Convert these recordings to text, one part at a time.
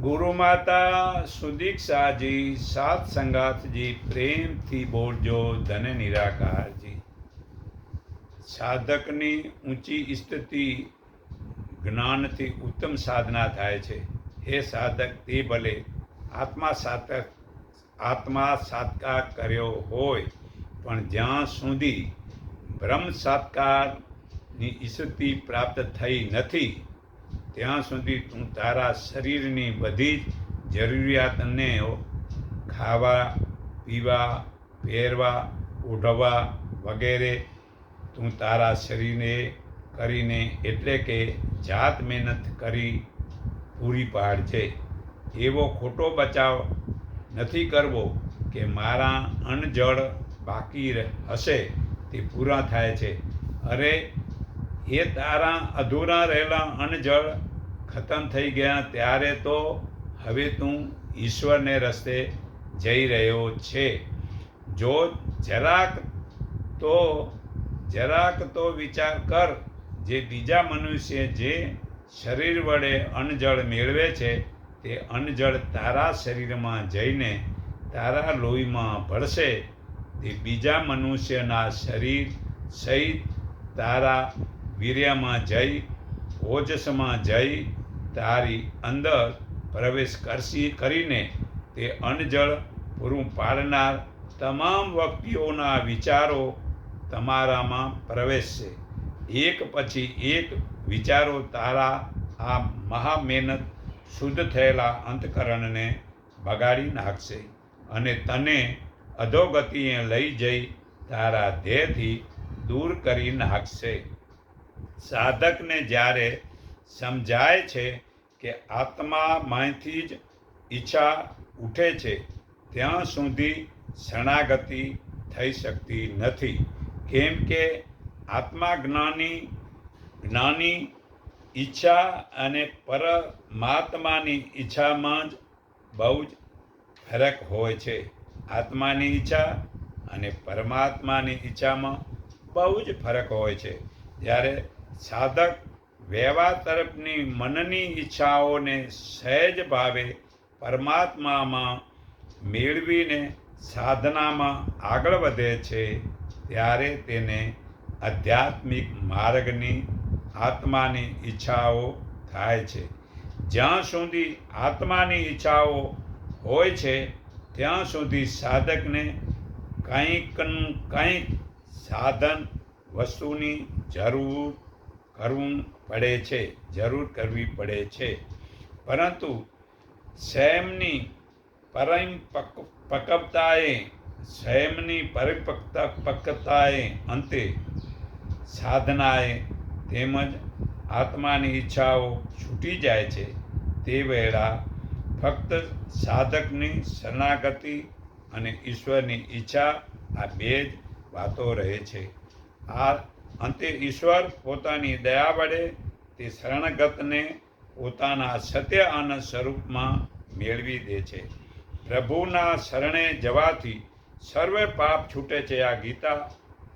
ગુરુમાતા સુદીક્ષાજી સાત સંગાતજી પ્રેમથી બોલજો ધન નિરાકારજી સાધકની ઊંચી સ્થિતિ જ્ઞાનથી ઉત્તમ સાધના થાય છે હે સાધક તે ભલે આત્મા સાધક આત્મા સાત્કાર કર્યો હોય પણ જ્યાં સુધી બ્રહ્મ સાત્કારની સ્થિતિ પ્રાપ્ત થઈ નથી ત્યાં સુધી તું તારા શરીરની બધી જ જરૂરિયાતને ખાવા, પીવા, પહેરવા ઓઢવા વગેરે તું તારા શરીરને કરીને એટલે કે જાત મહેનત કરી પૂરી પાડજે. એવો ખોટો બચાવ નથી કરવો કે મારા અણજળ બાકી હશે તે પૂરા થાય છે. અરે એ તારા અધૂરા રહેલા અણજળ ખતમ થઈ ગયા ત્યારે તો હવે તું ઈશ્વરને રસ્તે જઈ રહ્યો છે. જો જરાક તો જરાક તો વિચાર કર જે બીજા મનુષ્ય જે શરીર વડે અણજળ મેળવે છે, તે અણજળ તારા શરીરમાં જઈને તારા લોહીમાં ભળશે. તે બીજા મનુષ્યના શરીર સહિત તારા વીર્યમાં જઈ, ઓજસમાં જઈ, તારી અંદર પ્રવેશ કરશી કરીને તે અણજળ પૂરું પાડનાર તમામ વ્યક્તિઓના વિચારો તમારામાં પ્રવેશશે. એક પછી એક વિચારો તારા આ મહા મહેનત શુદ્ધ થયેલા અંતકરણને બગાડી નાખશે અને તને અધોગતિએ લઈ જઈ તારા ધ્યેયથી દૂર કરી નાખશે. સાધકને જ્યારે સમજાય છે કે આત્મામાંથી જ ઈચ્છા ઉઠે છે, ત્યાં સુધી શરણાગતિ થઈ શકતી નથી. કેમ કે આત્મા જ્ઞાની જ્ઞાની ઈચ્છા અને પરમાત્માની ઈચ્છામાં જ બહુ જ ફરક હોય છે. આત્માની ઈચ્છા અને પરમાત્માની ઈચ્છામાં બહુ જ ફરક હોય છે. જ્યારે સાધક વ્યવહાર તરફની મનની ઈચ્છાઓને સહેજ ભાવે પરમાત્મામાં મેળવીને સાધનામાં આગળ વધે છે, ત્યારે તેને આધ્યાત્મિક માર્ગની આત્માની ઈચ્છાઓ થાય છે. જ્યાં સુધી આત્માની ઈચ્છાઓ હોય છે, ત્યાં સુધી સાધકને કંઈકનું કંઈક સાધન વસ્તુની જરૂર કરવું પડે છે, જરૂર કરવી પડે છે. પરંતુ સ્વયંની પરિપક્વ પકવતાએ સ્વયંની પરિપક્વતા પક્વતાએ અંતે સાધનાએ તેમજ આત્માની ઈચ્છાઓ છૂટી જાય છે. તે વેળા ફક્ત સાધકની શરણાગતિ અને ઈશ્વરની ઈચ્છા આ બે જ વાતો રહે છે. આ અંતે ઈશ્વર પોતાની દયા વડે તે શરણગતને પોતાના સત્ય આનંદ સ્વરૂપમાં મેળવી દે છે. પ્રભુના શરણે જવાથી સર્વે પાપ છૂટે છે. આ ગીતા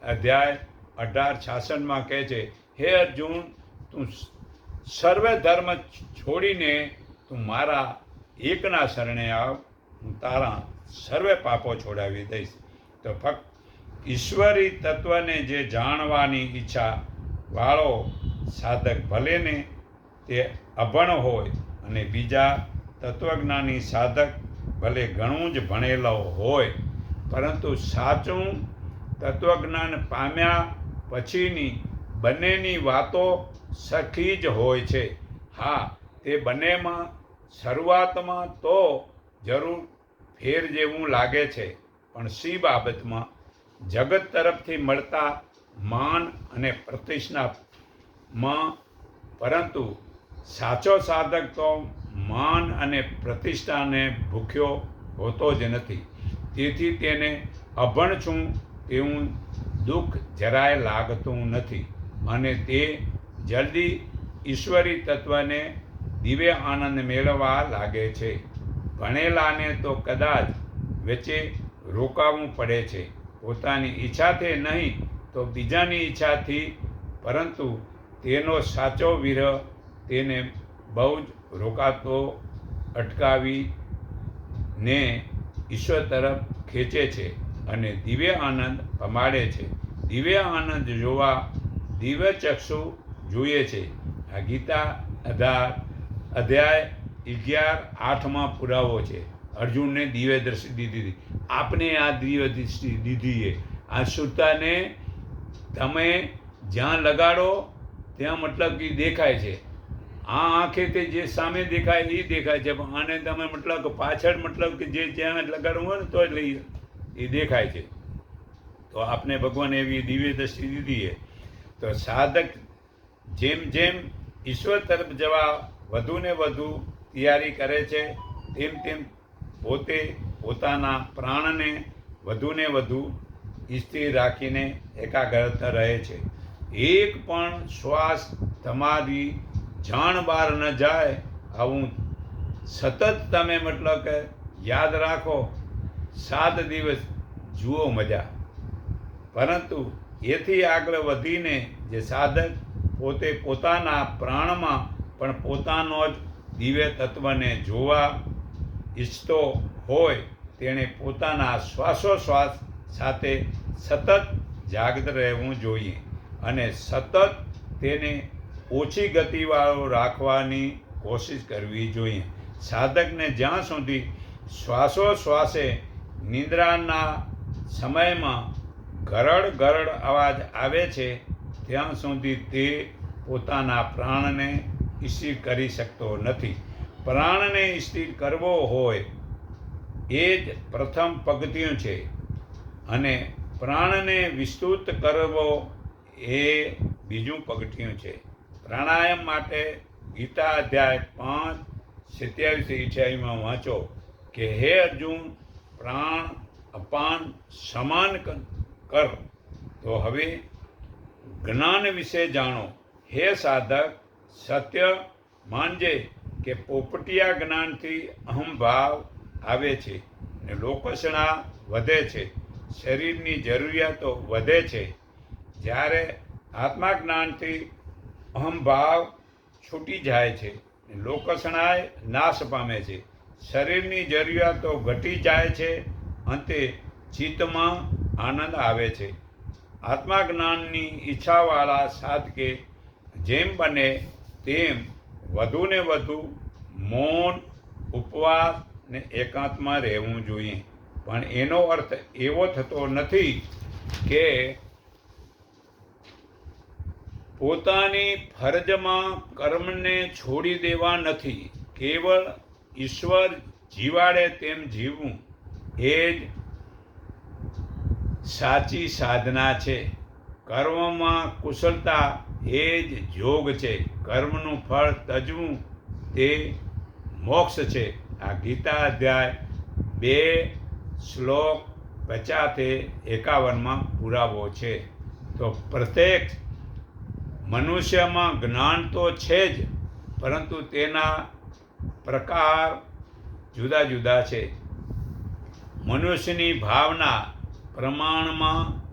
અધ્યાય અઢાર છાસઠમાં કહે છે, હે અર્જુન, તું સર્વે ધર્મ છોડીને તું મારા એકના શરણે આવ. હું તારા સર્વે પાપો છોડાવી દઈશ. તો ફક્ત ઈશ્વરી તત્વને જે જાણવાની ઈચ્છા વાળો સાધક ભલે ને તે અભણ હોય અને બીજા તત્વજ્ઞાની સાધક ભલે ઘણું જ ભણેલો હોય, પરંતુ સાચું તત્વજ્ઞાન પામ્યા પછીની બંનેની વાતો સખી જ હોય છે. હા, તે બંનેમાં શરૂઆતમાં તો જરૂર ફેર જેવું લાગે છે, પણ સી બાબતમાં જગત તરફથી મળતા માન અને પ્રતિષ્ઠામાં પરંતુ સાચો સાધક તો માન અને પ્રતિષ્ઠાને ભૂખ્યો હોતો જ નથી. તેથી તેને અભણ છું તેવું દુઃખ જરાય લાગતું નથી અને તે જલ્દી ઈશ્વરી તત્વને દિવ્ય આનંદ મેળવવા લાગે છે. ભણેલાને તો કદાચ વચ્ચે રોકાવું પડે છે. પોતાની ઈચ્છાથી નહીં, તો બીજાની ઈચ્છાથી, પરંતુ તેનો સાચો વિરહ તેને બહુ જ રોકાતો, અટકાવી ને ઈશ્વર તરફ ખેંચે છે અને દિવ્ય આનંદ પમાડે છે. દિવ્ય આનંદ જોવા દિવ્ય ચક્ષુ જોઈએ છે. આ ગીતા અઢાર અધ્યાય અગિયાર આઠમાં પુરાવો છે. અર્જુનને દિવ્ય દ્રષ્ટિ દીધી આપને આ દિવ્ય દૃષ્ટિ દીધી છે આ શુદ્ધતાને તમે જ્યાં લગાડો, ત્યાં મતલબ કે દેખાય છે. આ આંખે તે જે સામે દેખાય એ દેખાય છે, પણ આને તમે મતલબ કે પાછળ મતલબ કે જે જ્યાં લગાડવું હોય ને તો જ લઈ એ દેખાય છે. તો આપને ભગવાન એવી દિવ્ય દ્રષ્ટિ દીધી તો સાધક જેમ જેમ ઈશ્વર તરફ જવા વધુ ને વધુ તૈયારી કરે છે, તેમ તેમ પોતે પોતાના પ્રાણને વધુને વધુ સ્થિર રાખીને એકાગ્રતા રહે છે. એક પણ શ્વાસ તમારી જાણ બહાર ન જાય, આવું સતત તમે મતલબ કે યાદ રાખો, સાત દિવસ જુઓ મજા. પરંતુ એથી આગળ વધીને જે સાધક પોતે પોતાના પ્રાણમાં પણ પોતાનો જ દિવ્ય તત્વને જોવા ઈચ્છતો હોય તેણે પોતાના શ્વાસોશ્વાસ સાથે સતત જાગૃત રહેવું જોઈએ અને સતત તેને ઓછી ગતિવાળો રાખવાની કોશિશ કરવી જોઈએ. સાધકને જ્યાં સુધી શ્વાસોશ્વાસે નિંદ્રાના સમયમાં ગરડ ગરડ અવાજ આવે છે, ત્યાં સુધી તે પોતાના પ્રાણને સ્થિર કરી શકતો નથી. પ્રાણને સ્થિર કરવો હોય એ જ પ્રથમ પગથિયું છે. અને પ્રાણને વિસ્તૃત કરવો એ બીજું પગથિયું છે. પ્રાણાયામ માટે ગીતા અધ્યાય પાંચ, સત્યાવીસ અઠ્યાવીસમાં વાંચો કે, હે અર્જુન, પ્રાણ અપાન સમાન કર. તો હવે જ્ઞાન વિશે જાણો. હે સાધક, સત્ય માનજે કે પોપટિયા જ્ઞાનથી અહંભાવ આવે છે ને લોકસણા વધે છે, શરીરની જરૂરિયાતો વધે છે, જ્યારે આત્માજ્ઞાનથી અહમભાવ છૂટી જાય છે ને લોકસણાએ નાશ પામે છે. શરીરની જરૂરિયાતો ઘટી જાય છે, અંતે ચિત્તમાં આનંદ આવે છે. આત્માજ્ઞાનની ઈચ્છાવાળા સાધકે જેમ બને તેમ વધુને વધુ મૌન, ઉપવાસ ને એકાંતમાં રહેવું જોઈએ. પણ એનો અર્થ એવો થતો નથી કે પોતાની ફરજમાં કર્મને છોડી દેવા નથી. કેવળ ઈશ્વર જીવાડે તેમ જીવવું એ જ સાચી સાધના છે. કર્મમાં કુશળતા એ જ યોગ છે. કર્મનું ફળ તજવું તે મોક્ષ છે. આ ગીતા અધ્યાય બે શ્લોક પચાતે એકાવનમાં પુરાવો છે. તો પ્રત્યેક મનુષ્યમાં જ્ઞાન તો છે જ, પરંતુ તેના પ્રકાર જુદા જુદા છે. મનુષ્યની ભાવના પ્રમાણમાં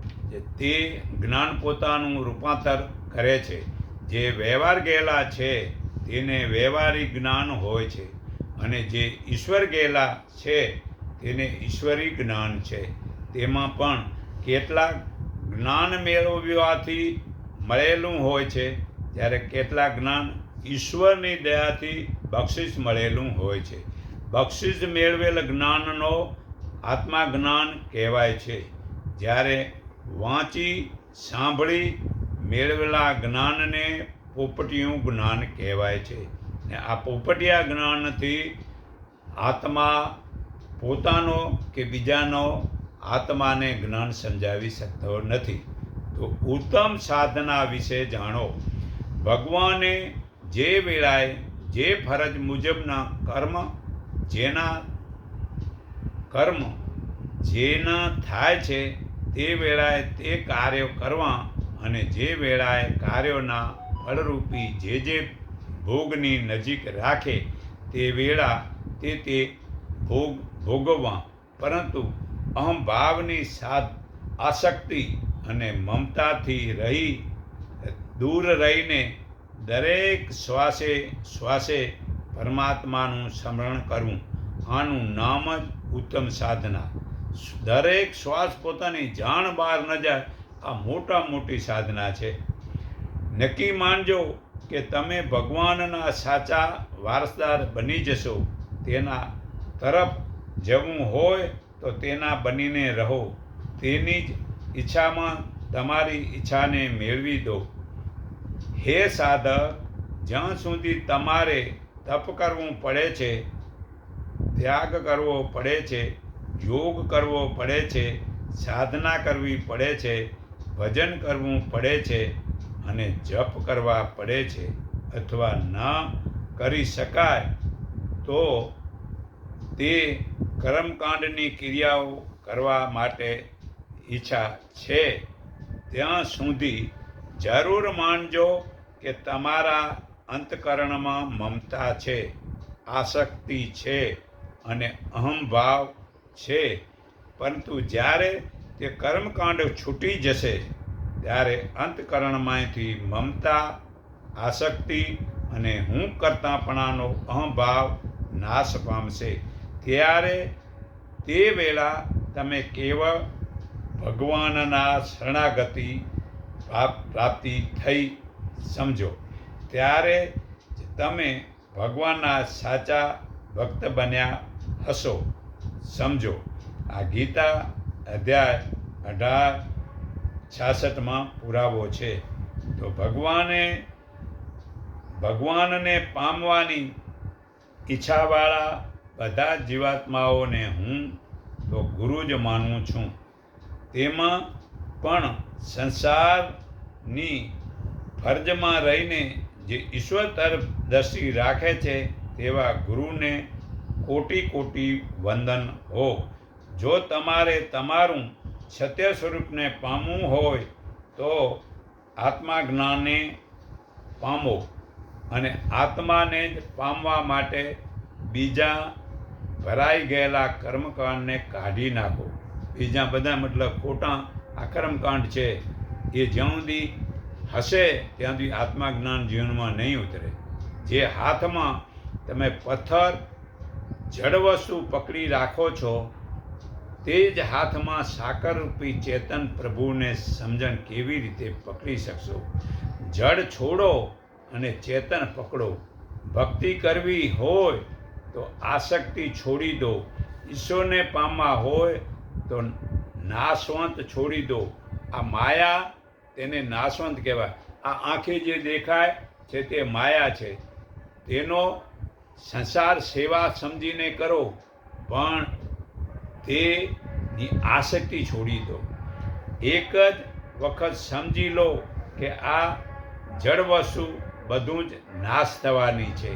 તે જ્ઞાન પોતાનું રૂપાંતર કરે છે. જે વ્યવહાર ગયેલા છે, તેને વ્યવહારિક જ્ઞાન હોય છે. અને જે ઈશ્વર ગયેલા છે, તેને ઈશ્વરી જ્ઞાન છે. તેમાં પણ કેટલાક જ્ઞાન મેળવવાથી મળેલું હોય છે, જ્યારે કેટલાક જ્ઞાન ઈશ્વરની દયાથી બક્ષિસ મળેલું હોય છે. બક્ષિસ મેળવેલ જ્ઞાનનો આત્મા જ્ઞાન કહેવાય છે. જ્યારે વાંચી સાંભળી મેળવેલા જ્ઞાનને પોપટિયું જ્ઞાન કહેવાય છે. ને આ પોપટિયા જ્ઞાનથી આત્મા પોતાનો કે બીજાનો આત્માને જ્ઞાન સમજાવી શકતો નથી. તો ઉત્તમ સાધના વિશે જાણો. ભગવાને જે વેળાએ જે ફરજ મુજબના કર્મ, જેના કર્મ જેના થાય છે, તે વેળાએ તે કાર્યો કરવા અને જે વેળાએ કાર્યોના ફળરૂપી જે જે ભોગની નજીક રાખે તે વેળા તે તે ભોગ ભોગવવા. પરંતુ અહંભાવની સાથ આસક્તિ અને મમતાથી રહી, દૂર રહીને દરેક શ્વાસે શ્વાસે પરમાત્માનું સ્મરણ કરવું આનું નામ જ ઉત્તમ સાધના. દરેક શ્વાસ પોતાની જાણ બહાર ન જાય. આ મોટા મોટી સાધના છે. નક્કી માનજો કે તમે ભગવાનના સાચા વારસદાર બની જશો. તેના તરફ જવું હોય તો તેના બનીને રહો. તેની જ ઈચ્છામાં તમારી ઈચ્છાને મેળવી દો. હે સાધક, જ્યાં સુધી તમારે તપ કરવું પડે છે, ત્યાગ કરવો પડે છે, યોગ કરવો પડે છે, સાધના કરવી પડે છે, ભજન કરવું પડે છે અને જપ કરવા પડે છે અથવા ન કરી શકાય, તો તે કર્મકાંડની ક્રિયાઓ કરવા માટે ઈચ્છા છે. ત્યાં સુધી જરૂર માનજો કે તમારા અંતકરણમાં મમતા છે, આસક્તિ છે અને અહમભાવ છે. પરંતુ જ્યારે તે કર્મકાંડ છૂટી જશે ત્યારે અંતકરણમાંથી મમતા, આસક્તિ અને હું કરતાપણાનો અહંભાવ નાશ પામશે. ત્યારે તે વેળા તમે કેવળ ભગવાનના શરણાગતિ પ્રાપ્તિ થઈ સમજો. ત્યારે તમે ભગવાનના સાચા ભક્ત બન્યા હશો. સમજો. આ ગીતા અધ્યાય અઢાર છાસઠમાં પુરાવો છે. તો ભગવાને, ભગવાનને પામવાની ઈચ્છાવાળા બધા જ જીવાત્માઓને હું તો ગુરુ જ માનું છું. તેમાં પણ સંસારની ફરજમાં રહીને જે ઈશ્વર તરફ દ્રષ્ટિ રાખે છે તેવા ગુરુને કોટી કોટી વંદન હો. જો તમારે તમારું સત્ય સ્વરૂપને પામવું હોય તો આત્મા જ્ઞાને પામો અને આત્માને જ પામવા માટે બીજા ભરાઈ ગયેલા કર્મકાંડને કાઢી નાખો. બીજા બધા મતલબ ખોટા આ કર્મકાંડ છે, એ જ્યાં સુધી હશે ત્યાં સુધી આત્મા જ્ઞાન જીવનમાં નહીં ઉતરે. જે હાથમાં તમે પથ્થર, જડ વસ્તુ પકડી રાખો છો તે જ હાથમાં સાકરરૂપી ચેતન પ્રભુને સમજણ કેવી રીતે પકડી શકશો? જડ છોડો અને ચેતન પકડો. ભક્તિ કરવી હોય તો આસક્તિ છોડી દો. ઈશ્વરને પામવા હોય તો નાશવંત છોડી દો. આ માયા તેને નાશવંત કહેવાય. આ આંખે જે દેખાય છે તે માયા છે. તેનો સંસાર સેવા સમજીને કરો. પણ તેની આસક્તિ છોડી દો. એક જ વખત સમજી લો કે આ જળ વસ્તુ બધું જ નાશ થવાની છે.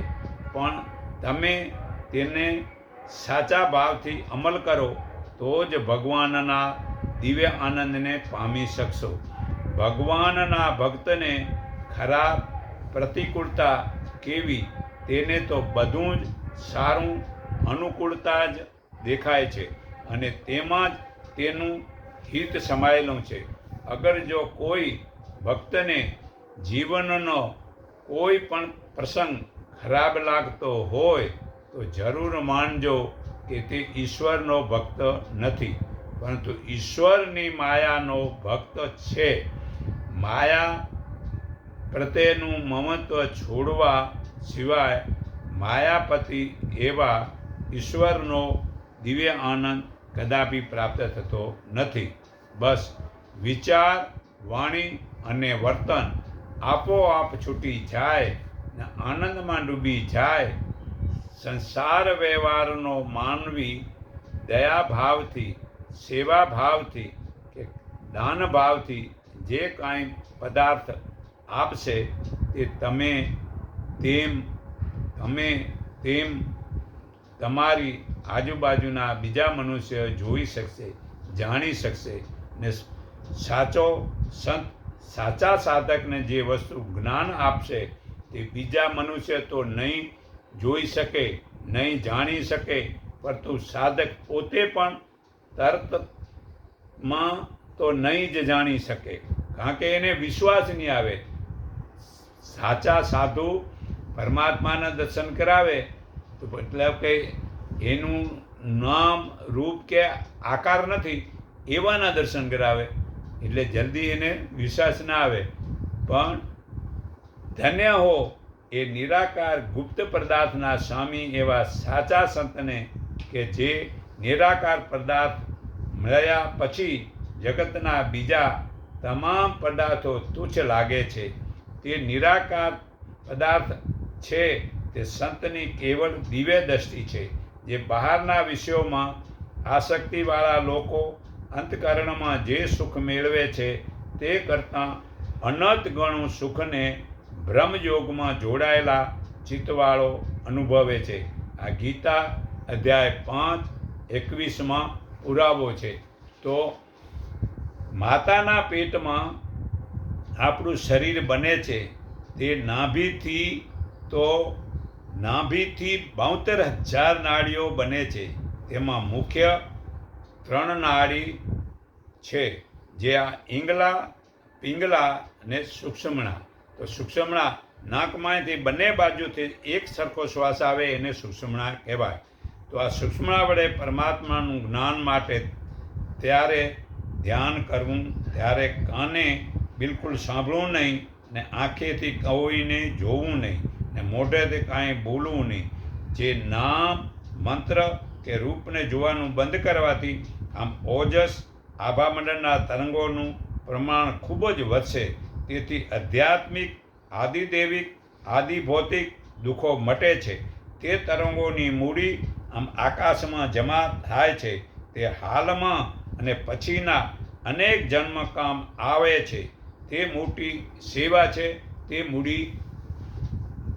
પણ તમે તેને સાચા ભાવથી અમલ કરો તો જ ભગવાનના દિવ્ય આનંદને પામી શકશો. ભગવાનના ભક્તને ખરાબ પ્રતિકૂળતા કેવી તેને તો બધું જ સારું અનુકૂળતા જ દેખાય છે. અને તેમાં જ તેનું હિત સમાયેલું છે. અગર જો કોઈ ભક્તને જીવનનો કોઈ પણ પ્રસંગ ખરાબ લાગતો હોય, તો જરૂર માનજો કે તે ઈશ્વરનો ભક્ત નથી. પરંતુ ઈશ્વરની માયાનો ભક્ત છે. માયા પ્રત્યેનું મમત્વ છોડવા સિવાય માયાપતિ એવા ઈશ્વરનો દિવ્ય આનંદ કદાપી પ્રાપ્ત થતો નથી. બસ વિચાર, વાણી અને વર્તન આપોઆપ છૂટી જાય ને આનંદમાં ડૂબી જાય. સંસાર વ્યવહારનો માનવી દયા ભાવથી સેવા ભાવથી કે દાન ભાવથી જે કાંઈ પદાર્થ આપશે તે તમે તેમ તમે તેમ તમારી આજુબાજુના બીજા મનુષ્ય જોઈ શકશે, જાણી શકશે ને સાચો સંત, સાચા સાધકને જે વસ્તુ જ્ઞાન આપશે તે બીજા મનુષ્ય તો નહીં જોઈ શકે, નહીં જાણી શકે, પરંતુ સાધક પોતે પણ તર્કમાં તો નહીં જ જાણી શકે. કારણ કે એને વિશ્વાસ નહીં આવે. સાચા સાધુ પરમાત્માના દર્શન કરાવે તો મતલબ કે એનું નામ, રૂપ કે આકાર નથી, એવાના દર્શન કરાવે. એટલે જલ્દી એને વિશ્વાસ ના આવે. પણ ધન્ય હો એ નિરાકાર ગુપ્ત પદાર્થના સ્વામી એવા સાચા સંતને કે જે નિરાકાર પદાર્થ મળ્યા પછી જગતના બીજા તમામ પદાર્થો તુચ્છ લાગે છે. તે નિરાકાર પદાર્થ છે તે સંતની કેવળ દિવ્ય દ્રષ્ટિ છે, જે બહારના વિષયોમાં આસક્તિવાળા લોકો અંતકરણમાં જે સુખ મેળવે છે, તે કરતાં અનંત ગણું સુખને બ્રહ્મયોગમાં જોડાયેલા ચિત્તવાળો અનુભવે છે. આ ગીતા અધ્યાય પાંચ, એકવીસમાં પુરાવો છે. તો માતાના પેટમાં આપણું શરીર બને છે, તે નાભીથી તો નાભીથી બોતેર હજાર નાડીઓ બને છે. તેમાં મુખ્ય ત્રણ નાડી છે, જે આ ઈંગલા, પિંગલા અને સૂક્ષ્મણા. તો સૂક્ષ્મણા નાકમાંથી બંને બાજુથી એક સરખો શ્વાસ આવે એને સૂક્ષ્મણા કહેવાય. તો આ સૂક્ષ્મણા વડે પરમાત્માનું જ્ઞાન માટે ત્યારે ધ્યાન કરવું, ત્યારે કાને બિલકુલ સાંભળવું નહીં ને આંખેથી કોઈને જોવું નહીં. ને મોઢેથી કાંઈ બોલવું નહીં. જે નામ, મંત્ર કે રૂપને જોવાનું બંધ કરવાથી આમ ઓજસ આભામંડળના તરંગોનું પ્રમાણ ખૂબ જ વધશે. તેથી આધ્યાત્મિક, આદિદેવિક, આદિભૌતિક દુઃખો મટે છે. તે તરંગોની મૂડી આમ આકાશમાં જમા થાય છે. તે હાલમાં અને પછીના અનેક જન્મકામ આવે છે. તે મોટી સેવા છે. તે મૂડી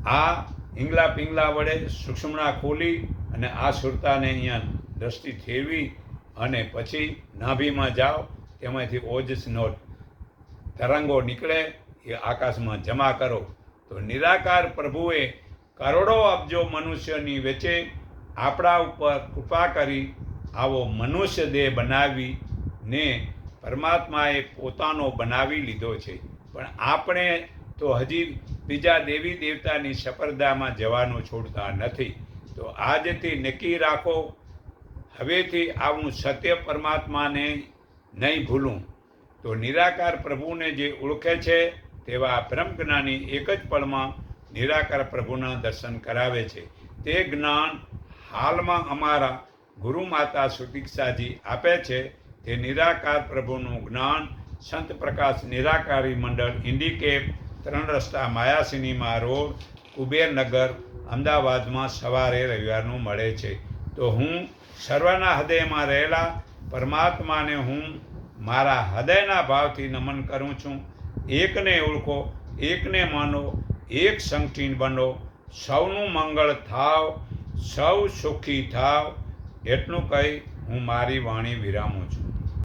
આ હિંગલા પિંગલા વડે સૂક્ષ્મણા ખોલી અને આ સુરતાને અહીંયા દ્રષ્ટિ ફેરવી અને પછી નાભીમાં જાઓ, તેમાંથી ઓજસનો તરંગો નીકળે, એ આકાશમાં જમા કરો. તો નિરાકાર પ્રભુએ કરોડો અબજો મનુષ્યની વચ્ચે આપણા ઉપર કૃપા કરી આવો મનુષ્ય દેહ બનાવી ને પરમાત્માએ પોતાનો બનાવી લીધો છે. પણ આપણે તો હજી બીજા દેવી દેવતાની સપરદામાં જવાનું છોડતા નથી. તો આજથી નક્કી રાખો, હવેથી આવું સત્ય પરમાત્માને નહીં ભૂલું. તો નિરાકાર પ્રભુને જે ઓળખે છે, તેવા બ્રહ્મજ્ઞાની એક જ પળમાં નિરાકાર પ્રભુના દર્શન કરાવે છે. તે જ્ઞાન હાલમાં અમારા ગુરુ માતા સુદીક્ષાજી આપે છે. તે નિરાકાર પ્રભુનું જ્ઞાન સંત પ્રકાશ નિરાકારી મંડળ ઇન્ડિકેપ ત્રણ રસ્તા માયા સિનેમા રોડ, કુબેરનગર, અમદાવાદમાં સવારે રવિવારનું મળે છે. તો હું સર્વના હૃદયમાં રહેલા પરમાત્માને હું મારા હૃદયના ભાવથી નમન કરું છું. એકને ઓળખો, એકને માનો, એક સંકટીન બનો. સૌનું મંગળ થાવ, સૌ સુખી થાવ. એટલું કહી હું મારી વાણી વિરામું છું.